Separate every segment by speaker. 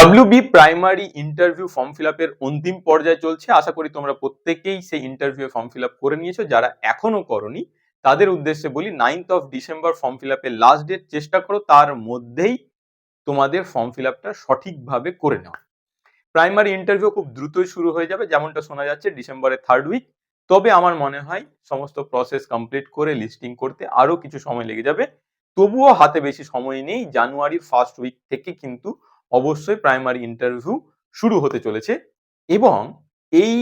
Speaker 1: WB primary interview form fill আপের অন্তিম পর্যায়ে চলছে। আশা করি তোমরা প্রত্যেকেই সেই ইন্টারভিউ ফর্ম ফিল আপ করে নিয়েছো। যারা এখনও করনি, তাদের উদ্দেশ্যে বলি ninth of December form fill আপের লাস্ট ডেট চেষ্টা করো, তার মধ্যেই তোমাদের ফর্ম ফিল আপটা সঠিকভাবে করে নেওয়া প্রাইমারি ইন্টারভিউ খুব দ্রুতই শুরু হয়ে যাবে, যেমনটা শোনা যাচ্ছে ডিসেম্বরের থার্ড উইক তবে আমার মনে হয়, সমস্ত প্রসেস কমপ্লিট করে লিস্টিং করতে আরও কিছু সময় লেগে যাবে। তবুও হাতে বেশি সময় নেই জানুয়ারির ফার্স্ট উইক থেকে কিন্তু অবশ্যই প্রাইমারি ইন্টারভিউ শুরু হতে চলেছে এবং এই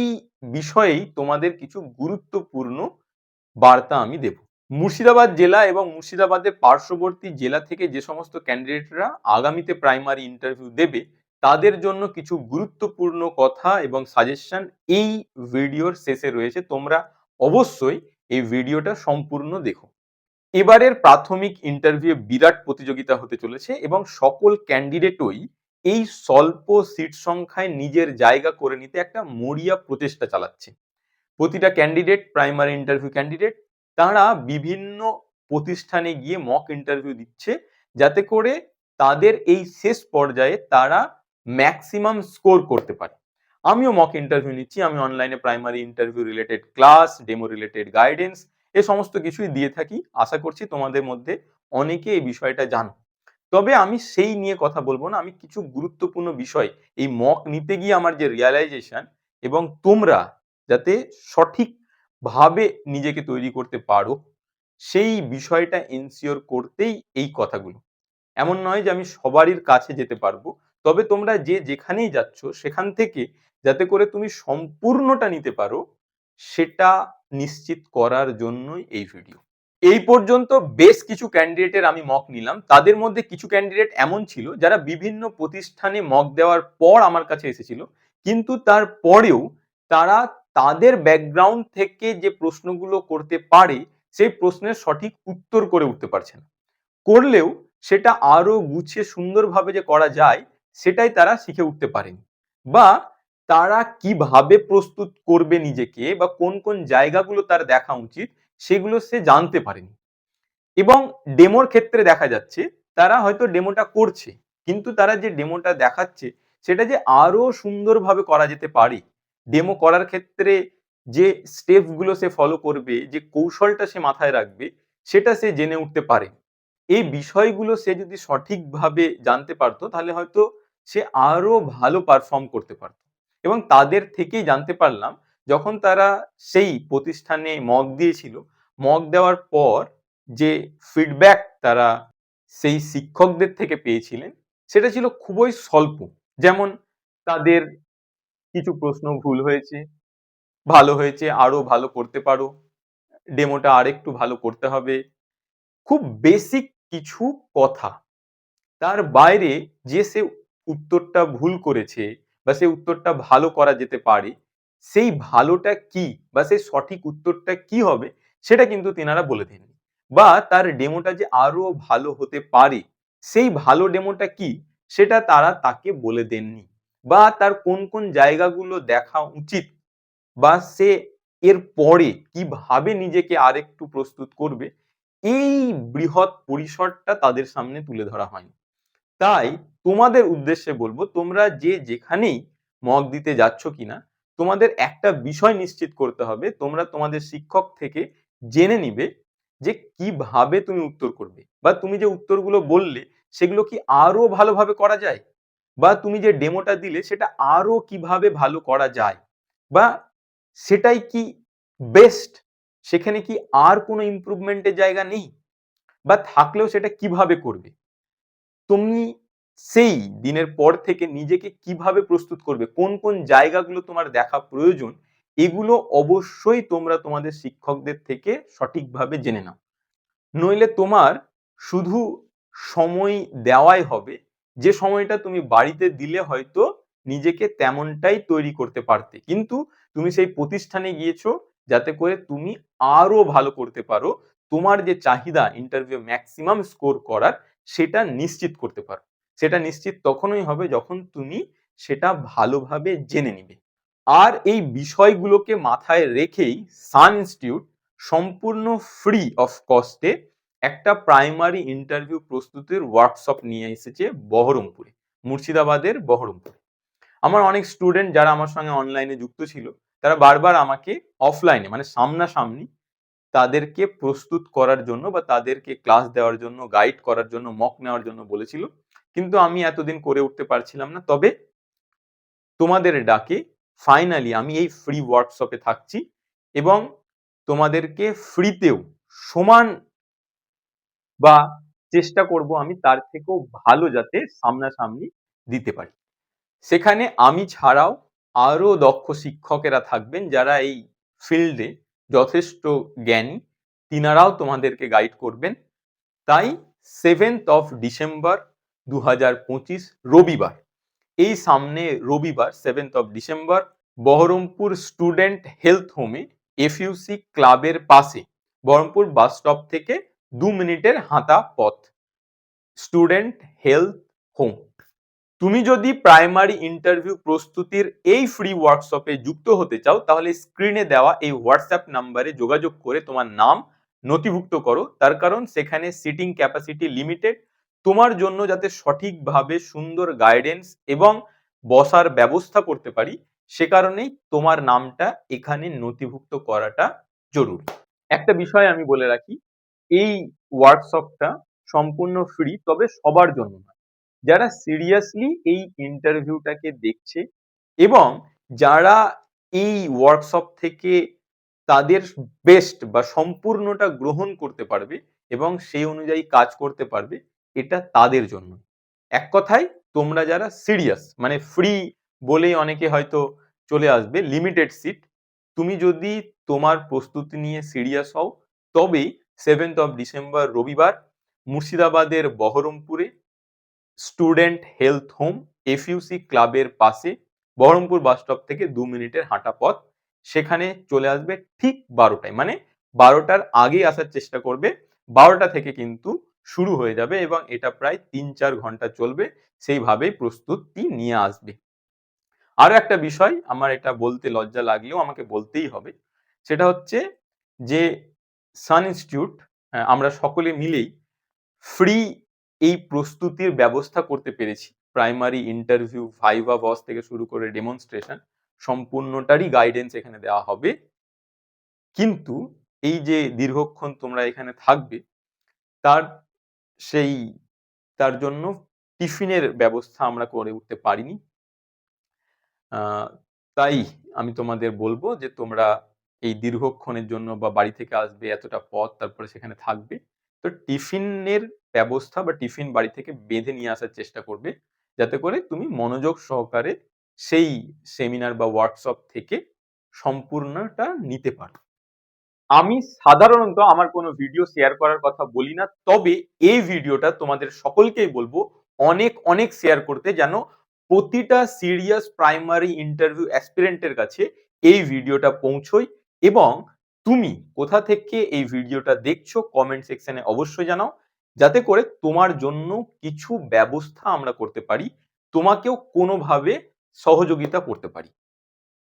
Speaker 1: বিষয়েই তোমাদের কিছু গুরুত্বপূর্ণ বার্তা আমি দেব। মুর্শিদাবাদ জেলা এবং মুর্শিদাবাদের পার্শ্ববর্তী জেলা থেকে যে সমস্ত ক্যান্ডিডেটরা আগামীতে প্রাইমারি ইন্টারভিউ দেবে, তাদের জন্য কিছু গুরুত্বপূর্ণ কথা এবং সাজেশন এই ভিডিওর শেষে রয়েছে। তোমরা অবশ্যই এই ভিডিওটা সম্পূর্ণ দেখো। এবারের প্রাথমিক ইন্টারভিউ বিরাট প্রতিযোগিতা হতে চলেছে এবং সকল ক্যান্ডিডেটই এই স্বল্প সিট সংখ্যায় নিজের জায়গা করে নিতে একটা মরিয়া প্রচেষ্টা চালাচ্ছে। প্রতিটা ক্যান্ডিডেট প্রাইমারি ইন্টারভিউ ক্যান্ডিডেট তারা বিভিন্ন প্রতিষ্ঠানে গিয়ে মক ইন্টারভিউ দিচ্ছে যাতে করে তাদের এই শেষ পর্যায়ে তারা ম্যাক্সিমাম স্কোর করতে পারে। আমিও মক ইন্টারভিউ নিচ্ছি, আমি অনলাইনে primary interview related class demo related guidance এ সমস্ত কিছুই দিয়ে থাকি। আশা করছি তোমাদের মধ্যে অনেকে এই বিষয়টা জানো। তবে আমি সেই নিয়ে কথা বলব না। আমি কিছু গুরুত্বপূর্ণ বিষয় এই মক নিতে গিয়ে আমার যে রিয়ালাইজেশন এবং তোমরা যাতে সঠিকভাবে নিজেকে তৈরি করতে পারো, সেই বিষয়টা এনসিওর করতেই এই কথাগুলো। এমন নয় যে আমি সবারই কাছে যেতে পারব, তবে তোমরা যে যেখানেই যাচ্ছ, সেখান থেকে যাতে করে তুমি সম্পূর্ণটা নিতে পারো, সেটা নিশ্চিত করার জন্যই এই ভিডিও এই পর্যন্ত বেশ কিছু ক্যান্ডিডেটের আমি মক নিলাম। তাদের মধ্যে কিছু ক্যান্ডিডেট এমন ছিল যারা বিভিন্ন প্রতিষ্ঠানে মক দেওয়ার পর আমার কাছে এসেছিল। কিন্তু তারপরেও তারা তাদের ব্যাকগ্রাউন্ড থেকে যে প্রশ্নগুলো করতে পারে, সেই প্রশ্নের সঠিক উত্তর করে উঠতে পারছে না। করলেও সেটা আরও গুছিয়ে সুন্দরভাবে যে করা যায়, সেটাই তারা শিখে উঠতে পারেনি। বা তারা কীভাবে প্রস্তুত করবে নিজেকে বা কোন কোন জায়গাগুলো তার দেখা উচিত সেগুলো সে জানতে পারেনি। এবং ডেমোর ক্ষেত্রে দেখা যাচ্ছে, তারা হয়তো ডেমোটা করছে, কিন্তু তারা যে ডেমোটা দেখাচ্ছে, সেটা যে আরও সুন্দরভাবে করা যেতে পারে। ডেমো করার ক্ষেত্রে যে স্টেপগুলো সে ফলো করবে, যে কৌশলটা সে মাথায় রাখবে, সেটা সে জেনে উঠতে পারে। এই বিষয়গুলো সে যদি সঠিকভাবে জানতে পারতো, তাহলে হয়তো সে আরও ভালো পারফর্ম করতে পারতো। এবং তাদের থেকেই জানতে পারলাম যখন তারা সেই প্রতিষ্ঠানে মক দিয়েছিল মক দেওয়ার পর যে ফিডব্যাক তারা সেই শিক্ষকদের থেকে পেয়েছিলেন, সেটা ছিল খুবই স্বল্প। যেমন তাদের কিছু প্রশ্ন ভুল হয়েছে, ভালো হয়েছে, আরও ভালো করতে পারো, ডেমোটা আরেকটু ভালো করতে হবে। খুব বেসিক কিছু কথা। তার বাইরে যে সে উত্তরটা ভুল করেছে বা সে উত্তরটা ভালো করা যেতে পারে সেই ভালোটা কি বা সেই সঠিক উত্তরটা কি হবে সেটা কিন্তু তেনারা বলে দেননি। বা তার ডেমোটা যে আরও ভালো হতে পারে, সেই ভালো ডেমোটা কি সেটা তারা তাকে বলে দেননি। বা তার কোন কোন জায়গাগুলো দেখা উচিত বা সে এর পরে কীভাবে নিজেকে আরেকটু প্রস্তুত করবে, এই বৃহৎ পরিসরটা তাদের সামনে তুলে ধরা হয়নি। তাই তোমাদের উদ্দেশ্যে বলব, তোমরা যে যেখানেই মগ দিতে যাচ্ছ কিনা তোমাদের একটা বিষয় নিশ্চিত করতে হবে, তোমরা তোমাদের শিক্ষক থেকে জেনে নিবে যে কীভাবে তুমি উত্তর করবে। বা তুমি যে উত্তরগুলো বললে, সেগুলো কি আরও ভালোভাবে করা যায়? বা তুমি যে ডেমোটা দিলে, সেটা আরও কীভাবে ভালো করা যায়? বা সেটাই কি বেস্ট? সেখানে কি আর কোনো ইমপ্রুভমেন্টের জায়গা নেই? বা থাকলেও সেটা কীভাবে করবে? তুমি সেই দিনের পর থেকে নিজেকে কীভাবে প্রস্তুত করবে, কোন কোন জায়গাগুলো তোমার দেখা প্রয়োজন, এগুলো অবশ্যই তোমরা তোমাদের শিক্ষকদের থেকে সঠিকভাবে জেনে নাও। নইলে তোমার শুধু সময় দেওয়াই হবে, যে সময়টা তুমি বাড়িতে দিলে হয়তো নিজেকে তেমনটাই তৈরি করতে পারতে। কিন্তু তুমি সেই প্রতিষ্ঠানে গিয়েছো, যাতে করে তুমি আরও ভালো করতে পারো, তোমার যে চাহিদা ইন্টারভিউ ম্যাক্সিমাম স্কোর করার, সেটা নিশ্চিত করতে পারো। সেটা নিশ্চিত তখনই হবে যখন তুমি সেটা ভালোভাবে জেনে নিবে। আর এই বিষয়গুলোকে মাথায় রেখেই সান ইনস্টিটিউট সম্পূর্ণ ফ্রি অফ কস্টে একটা প্রাইমারি ইন্টারভিউ প্রস্তুতির ওয়ার্কশপ নিয়ে এসেছে বহরমপুরে, মুর্শিদাবাদের বহরমপুরে। আমার অনেক স্টুডেন্ট যারা আমার সঙ্গে অনলাইনে যুক্ত ছিল, তারা বারবার আমাকে অফলাইনে মানে সামনাসামনি তাদেরকে প্রস্তুত করার জন্য বা তাদেরকে ক্লাস দেওয়ার জন্য, গাইড করার জন্য, মক নেওয়ার জন্য বলেছিল। কিন্তু আমি এতদিন করে উঠতে পারছিলাম না। তবে তোমাদের ডাকে ফাইনালি আমি এই ফ্রি ওয়ার্কশপে থাকছি এবং তোমাদেরকে ফ্রিতেও সমান বা চেষ্টা করব আমি তার থেকেও ভালো যাতে সামনাসামনি দিতে পারি। সেখানে আমি ছাড়াও আরও দক্ষ শিক্ষকেরা থাকবেন যারা এই ফিল্ডে যথেষ্ট জ্ঞানী, তিনারাও তোমাদেরকে গাইড করবেন। তাই সেভেন্থ অফ ডিসেম্বর দু হাজার পঁচিশ রবিবার। এই সামনে রবিবার seventh of December Baharampur student health হোমে এফইউসি ক্লাবের পাশে, বহরমপুর বাস স্টপ থেকে দু মিনিটের হাঁটা পথ। স্টুডেন্ট হেলথ হোম তুমি যদি প্রাইমারি ইন্টারভিউ প্রস্তুতির এই ফ্রি ওয়ার্কশপে যুক্ত হতে চাও, তাহলে স্ক্রিনে দেওয়া এই হোয়াটসঅ্যাপ নাম্বারে যোগাযোগ করে তোমার নাম নথিভুক্ত করো। তার কারণ সেখানে সিটিং ক্যাপাসিটি লিমিটেড তোমার জন্য যাতে সঠিকভাবে সুন্দর গাইডেন্স এবং বসার ব্যবস্থা করতে পারি, সে কারণেই তোমার নামটা এখানে নথিভুক্ত করাটা জরুরি। একটা বিষয় আমি বলে রাখি, এই ওয়ার্কশপটা সম্পূর্ণ ফ্রি তবে সবার জন্য নয়। যারা সিরিয়াসলি এই ইন্টারভিউটাকে দেখছে এবং যারা এই ওয়ার্কশপ থেকে তাদের বেস্ট বা সম্পূর্ণটা গ্রহণ করতে পারবে এবং সেই অনুযায়ী কাজ করতে পারবে এটা তাদের জন্য। এক কথায়, তোমরা যারা সিরিয়াস মানে ফ্রি বলেই অনেকে হয়তো চলে আসবে লিমিটেড সিট তুমি যদি তোমার প্রস্তুতি নিয়ে সিরিয়াস হও, তবেই সেভেন্থ অফ ডিসেম্বর রবিবার মুর্শিদাবাদের বহরমপুরে স্টুডেন্ট হেলথ হোম এফইউসি ক্লাবের পাশে, বহরমপুর বাস স্টপ থেকে দু মিনিটের হাঁটা পথ, সেখানে চলে আসবে ঠিক বারোটায়। মানে বারোটার আগে আসার চেষ্টা করবে, বারোটা থেকে কিন্তু শুরু হয়ে যাবে এবং এটা প্রায় তিন চার ঘণ্টা চলবে। সেইভাবেই প্রস্তুতি নিয়ে আসবে। আরও একটা বিষয় আমার এটা বলতে লজ্জা লাগলেও আমাকে বলতেই হবে। সেটা হচ্ছে যে সান ইনস্টিটিউট আমরা সকলে মিলেই ফ্রি এই প্রস্তুতির ব্যবস্থা করতে পেরেছি। প্রাইমারি ইন্টারভিউ ভাইভা বস থেকে শুরু করে ডেমনস্ট্রেশন সম্পূর্ণটারই গাইডেন্স এখানে দেওয়া হবে। কিন্তু এই যে দীর্ঘক্ষণ তোমরা এখানে থাকবে, তার সেই তার জন্য টিফিনের ব্যবস্থা আমরা করে উঠতে পারিনি। তাই আমি তোমাদের বলব যে তোমরা এই দীর্ঘক্ষণের জন্য বা বাড়ি থেকে আসবে এতটা পথ তারপরে সেখানে থাকবে। তো টিফিনের ব্যবস্থা বা টিফিন বাড়ি থেকে বেঁধে নিয়ে আসার চেষ্টা করবে। যাতে করে তুমি মনোযোগ সহকারে সেই সেমিনার বা ওয়ার্কশপ থেকে সম্পূর্ণটা নিতে পারো। আমি সাধারণত আমার কোনো ভিডিও শেয়ার করার কথা বলি না, তবে এই ভিডিওটা তোমাদের সকলকেই বলব, অনেক অনেক শেয়ার করতে যেন প্রতিটা সিরিয়াস প্রাইমারি ইন্টারভিউ অ্যাসপিরেন্টের কাছে এই ভিডিওটা পৌঁছই এবং তুমি কোথা থেকে এই ভিডিওটা দেখছ কমেন্ট সেকশনে অবশ্যই জানাও, যাতে করে তোমার জন্য কিছু ব্যবস্থা আমরা করতে পারি, তোমাকেও কোনোভাবে সহযোগিতা করতে পারি।